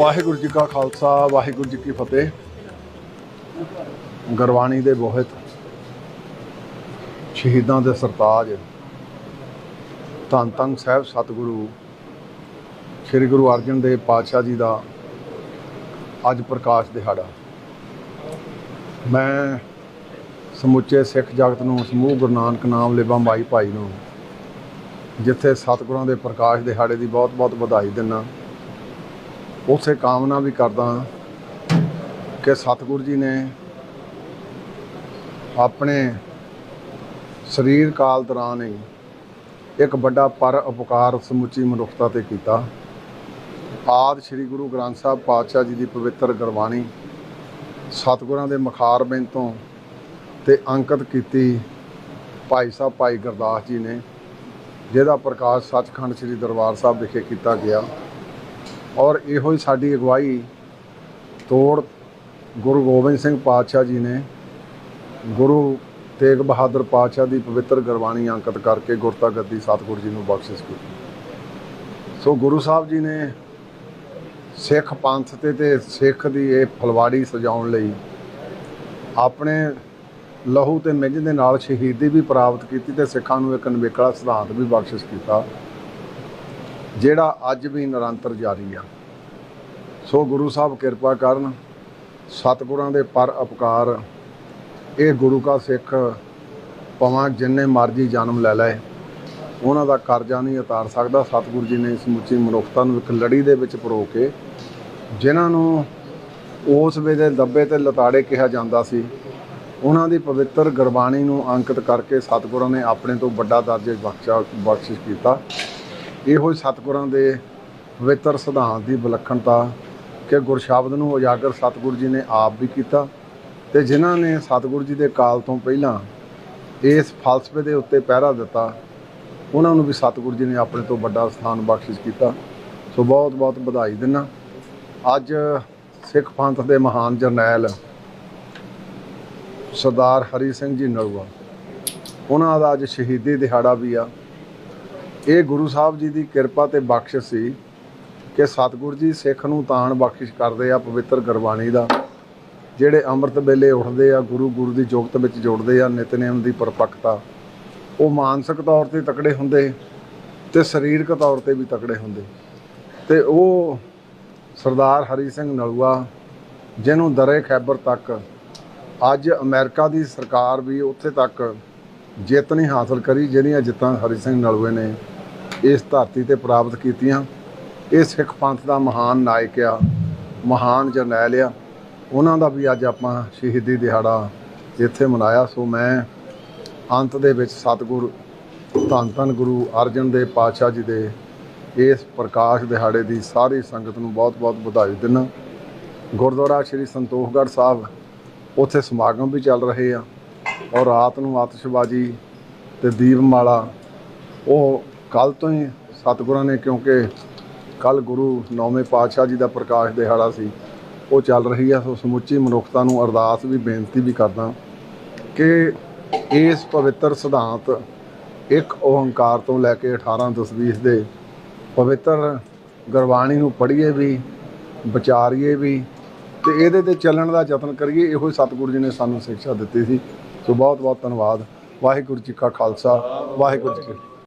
ਵਾਹਿਗੁਰੂ ਜੀ ਕਾ ਖਾਲਸਾ, ਵਾਹਿਗੁਰੂ ਜੀ ਕੀ ਫਤਿਹ। ਗੁਰਬਾਣੀ ਦੇ ਬੋਹਿਤ ਸ਼ਹੀਦਾਂ ਦੇ ਸਰਤਾਜ ਧੰਨ ਧੰਨ ਸਾਹਿਬ ਸਤਿਗੁਰੂ, ਸ੍ਰੀ ਗੁਰੂ ਅਰਜਨ ਦੇਵ ਪਾਤਸ਼ਾਹ ਜੀ ਦਾ ਅੱਜ ਪ੍ਰਕਾਸ਼ ਦਿਹਾੜਾ। ਮੈਂ ਸਮੁੱਚੇ ਸਿੱਖ ਜਗਤ ਨੂੰ, ਸਮੂਹ ਗੁਰੂ ਨਾਨਕ ਨਾਮ ਲੇਵਾ ਮਾਈ ਭਾਈ ਨੂੰ ਜਿੱਥੇ ਸਤਿਗੁਰਾਂ ਦੇ ਪ੍ਰਕਾਸ਼ ਦਿਹਾੜੇ ਦੀ ਬਹੁਤ-ਬਹੁਤ ਵਧਾਈ ਦਿੰਦਾ। ਉਸੇ ਕਾਮਨਾ ਵੀ ਕਰਦਾ ਕਿ ਸਤਿਗੁਰੂ ਜੀ ਨੇ ਆਪਣੇ ਸਰੀਰ ਕਾਲ ਦੌਰਾਨ ਹੀ ਇੱਕ ਵੱਡਾ ਪਰ ਉਪਕਾਰ ਸਮੁੱਚੀ ਮਨੁੱਖਤਾ ਤੇ ਕੀਤਾ। ਆਦ ਸ੍ਰੀ ਗੁਰੂ ਗ੍ਰੰਥ ਸਾਹਿਬ ਪਾਤਸ਼ਾਹ ਜੀ ਦੀ ਪਵਿੱਤਰ ਗੁਰਬਾਣੀ ਸਤਿਗੁਰਾਂ ਦੇ ਮਖਾਰ ਬਿੰਦ ਤੋਂ ਤੇ ਅੰਕਿਤ ਕੀਤੀ ਭਾਈ ਸਾਹਿਬ ਭਾਈ ਗੁਰਦਾਸ ਜੀ ਨੇ, ਜਿਹਦਾ ਪ੍ਰਕਾਸ਼ ਸੱਚਖੰਡ ਸ੍ਰੀ ਦਰਬਾਰ ਸਾਹਿਬ ਵਿਖੇ ਕੀਤਾ ਗਿਆ। ਔਰ ਇਹੋ ਹੀ ਸਾਡੀ ਅਗਵਾਈ ਤੋੜ ਗੁਰੂ ਗੋਬਿੰਦ ਸਿੰਘ ਪਾਤਸ਼ਾਹ ਜੀ ਨੇ, ਗੁਰੂ ਤੇਗ ਬਹਾਦਰ ਪਾਤਸ਼ਾਹ ਦੀ ਪਵਿੱਤਰ ਗੁਰਬਾਣੀ ਅੰਕਿਤ ਕਰਕੇ ਗੁਰਤਾ ਗੱਦੀ ਸਤਿਗੁਰੂ ਜੀ ਨੂੰ ਬਖਸ਼ਿਸ਼ ਕੀਤੀ। ਸੋ ਗੁਰੂ ਸਾਹਿਬ ਜੀ ਨੇ ਸਿੱਖ ਪੰਥ ਤੇ ਤੇ ਸਿੱਖ ਦੀ ਇਹ ਫਲਵਾੜੀ ਸਜਾਉਣ ਲਈ ਆਪਣੇ ਲਹੂ ਤੇ ਮਿੱਝ ਦੇ ਨਾਲ ਸ਼ਹੀਦੀ ਵੀ ਪ੍ਰਾਪਤ ਕੀਤੀ ਤੇ ਸਿੱਖਾਂ ਨੂੰ ਇੱਕ ਨਵੇਕਲਾ ਸਿਧਾਂਤ ਵੀ ਬਖਸ਼ਿਸ਼ ਕੀਤਾ। ਜਿਹੜਾ ਅੱਜ ਵੀ ਨਿਰੰਤਰ ਜਾਰੀ ਆ। ਸੋ ਗੁਰੂ ਸਾਹਿਬ ਕਿਰਪਾ ਕਰਨ, ਸਤਿਗੁਰਾਂ ਦੇ ਪਰ ਅਪਕਾਰ, ਇਹ ਗੁਰੂ ਕਾ ਸਿੱਖ ਭਾਵੇਂ ਜਿੰਨੇ ਮਰਜ਼ੀ ਜਨਮ ਲੈ ਲਏ, ਉਹਨਾਂ ਦਾ ਕਰਜ਼ਾ ਨਹੀਂ ਉਤਾਰ ਸਕਦਾ। ਸਤਿਗੁਰੂ ਜੀ ਨੇ ਸਮੁੱਚੀ ਮਨੁੱਖਤਾ ਨੂੰ ਇੱਕ ਲੜੀ ਦੇ ਵਿੱਚ ਪਰੋ ਕੇ, ਜਿਨ੍ਹਾਂ ਨੂੰ ਉਸ ਵੇਲੇ ਦੱਬੇ ਤੇ ਲਤਾੜੇ ਕਿਹਾ ਜਾਂਦਾ ਸੀ, ਉਹਨਾਂ ਦੀ ਪਵਿੱਤਰ ਗੁਰਬਾਣੀ ਨੂੰ ਅੰਕਿਤ ਕਰਕੇ ਸਤਿਗੁਰਾਂ ਨੇ ਆਪਣੇ ਤੋਂ ਵੱਡਾ ਦਰਜੇ ਬਖਸ਼ਾ ਬਖਸ਼ਿਸ਼ ਕੀਤਾ। ਇਹੋ ਹੀ ਸਤਿਗੁਰਾਂ ਦੇ ਪਵਿੱਤਰ ਸਿਧਾਂਤ ਦੀ ਵਿਲੱਖਣਤਾ ਕਿ ਗੁਰਸ਼ਬਦ ਨੂੰ ਉਜਾਗਰ ਸਤਿਗੁਰੂ ਜੀ ਨੇ ਆਪ ਵੀ ਕੀਤਾ ਤੇ ਜਿਨ੍ਹਾਂ ਨੇ ਸਤਿਗੁਰੂ ਜੀ ਦੇ ਕਾਲ ਤੋਂ ਪਹਿਲਾਂ ਇਸ ਫਲਸਫੇ ਦੇ ਉੱਤੇ ਪਹਿਰਾ ਦਿੱਤਾ, ਉਹਨਾਂ ਨੂੰ ਵੀ ਸਤਿਗੁਰੂ ਜੀ ਨੇ ਆਪਣੇ ਤੋਂ ਵੱਡਾ ਸਥਾਨ ਬਖਸ਼ਿਸ਼ ਕੀਤਾ। ਸੋ ਬਹੁਤ ਬਹੁਤ ਵਧਾਈ ਦਿੰਨਾ ਅੱਜ ਸਿੱਖ ਪੰਥ ਦੇ ਮਹਾਨ ਜਰਨੈਲ ਸਰਦਾਰ ਹਰੀ ਸਿੰਘ ਜੀ ਨਲੂਆ ਉਹਨਾਂ ਦਾ ਅੱਜ ਸ਼ਹੀਦੀ ਦਿਹਾੜਾ ਵੀ ਆ। ਇਹ ਗੁਰੂ ਸਾਹਿਬ ਜੀ ਦੀ ਕਿਰਪਾ ਤੇ ਬਖਸ਼ਿਸ਼ ਸੀ ਕਿ ਸਤਿਗੁਰ ਜੀ ਸਿੱਖ ਨੂੰ ਤਾਣ ਬਖਸ਼ਿਸ਼ ਕਰਦੇ ਆ, ਪਵਿੱਤਰ ਗੁਰਬਾਣੀ ਦਾ। ਜਿਹੜੇ ਅੰਮ੍ਰਿਤ ਵੇਲੇ ਉੱਠਦੇ ਆ, ਗੁਰੂ ਗੁਰੂ ਦੀ ਜੋਗਤ ਵਿੱਚ ਜੁੜਦੇ ਆ, ਨਿਤਨੇਮ ਦੀ ਪਰਪੱਕਤਾ, ਉਹ ਮਾਨਸਿਕ ਤੌਰ ਤੇ ਤਕੜੇ ਹੁੰਦੇ ਤੇ ਸਰੀਰਕ ਤੌਰ ਤੇ ਵੀ ਤਕੜੇ ਹੁੰਦੇ। ਤੇ ਉਹ ਸਰਦਾਰ ਹਰੀ ਸਿੰਘ ਨਲੂਆ, ਜਿਹਨੂੰ ਦਰੇ ਖੈਬਰ ਤੱਕ, ਅੱਜ ਅਮਰੀਕਾ ਦੀ ਸਰਕਾਰ ਵੀ ਉੱਥੇ ਤੱਕ ਜਿੱਤ ਨਹੀਂ ਹਾਸਲ ਕਰੀ ਜਿਹੜੀਆਂ ਜਿੱਤਾਂ ਹਰੀ ਸਿੰਘ ਨਲੂਏ ਨੇ। ਇਸ ਧਰਤੀ ਤੇ ਪ੍ਰਾਪਤ ਕੀਤੀਆਂ। ਇਹ ਸਿੱਖ ਪੰਥ ਦਾ ਮਹਾਨ ਨਾਇਕ ਆ, ਮਹਾਨ ਜਰਨੈਲ ਆ। ਉਹਨਾਂ ਦਾ ਵੀ ਅੱਜ ਆਪਾਂ ਸ਼ਹੀਦੀ ਦਿਹਾੜਾ ਇੱਥੇ ਮਨਾਇਆ। ਸੋ ਮੈਂ ਅੰਤ ਦੇ ਵਿੱਚ ਸਤਿਗੁਰ, ਧੰਨ ਧੰਨ ਗੁਰੂ ਅਰਜਨ ਦੇਵ ਪਾਤਸ਼ਾਹ ਜੀ ਦੇ ਇਸ ਪ੍ਰਕਾਸ਼ ਦਿਹਾੜੇ ਦੀ ਸਾਰੀ ਸੰਗਤ ਨੂੰ ਬਹੁਤ-ਬਹੁਤ ਵਧਾਈ ਦਿੰਦਾ। ਗੁਰਦੁਆਰਾ ਸ਼੍ਰੀ ਸੰਤੋਖਗੜ੍ਹ ਸਾਹਿਬ, ਉੱਥੇ ਸਮਾਗਮ ਵੀ ਚੱਲ ਰਹੇ ਆ। ਔਰ ਰਾਤ ਨੂੰ ਆਤਿਸ਼ਬਾਜ਼ੀ ਤੇ ਦੀਪਮਾਲਾ, ਉਹ ਕੱਲ ਤੋਂ ਹੀ ਸਤਿਗੁਰਾਂ ਨੇ, ਕਿਉਂਕਿ ਕੱਲ ਗੁਰੂ ਨੌਵੇਂ ਪਾਤਸ਼ਾਹ ਜੀ ਦਾ ਪ੍ਰਕਾਸ਼ ਦਿਹਾੜਾ ਸੀ, ਉਹ ਚੱਲ ਰਹੀ ਆ। ਸੋ ਸਮੁੱਚੀ ਮਨੁੱਖਤਾ ਨੂੰ ਅਰਦਾਸ ਵੀ, ਬੇਨਤੀ ਵੀ ਕਰਦਾ ਕਿ ਇਸ ਪਵਿੱਤਰ ਸਿਧਾਂਤ ਇੱਕ ਓੰਕਾਰ ਤੋਂ ਲੈ ਕੇ 18 ਦਸਵੀਸ ਦੇ ਪਵਿੱਤਰ ਗੁਰਬਾਣੀ ਨੂੰ ਪੜ੍ਹੀਏ ਵੀ, ਵਿਚਾਰੀਏ ਵੀ, ਤੇ ਇਹਦੇ ਤੇ ਚੱਲਣ ਦਾ ਯਤਨ ਕਰੀਏ, ਇਹੋ ਹੀ ਸਤਿਗੁਰੂ ਜੀ ਨੇ ਸਾਨੂੰ ਸਿੱਖਿਆ ਦਿੱਤੀ ਸੀ। ਸੋ ਬਹੁਤ ਬਹੁਤ ਧੰਨਵਾਦ। ਵਾਹਿਗੁਰੂ ਜੀ ਕਾ ਖਾਲਸਾ, ਵਾਹਿਗੁਰੂ ਜੀ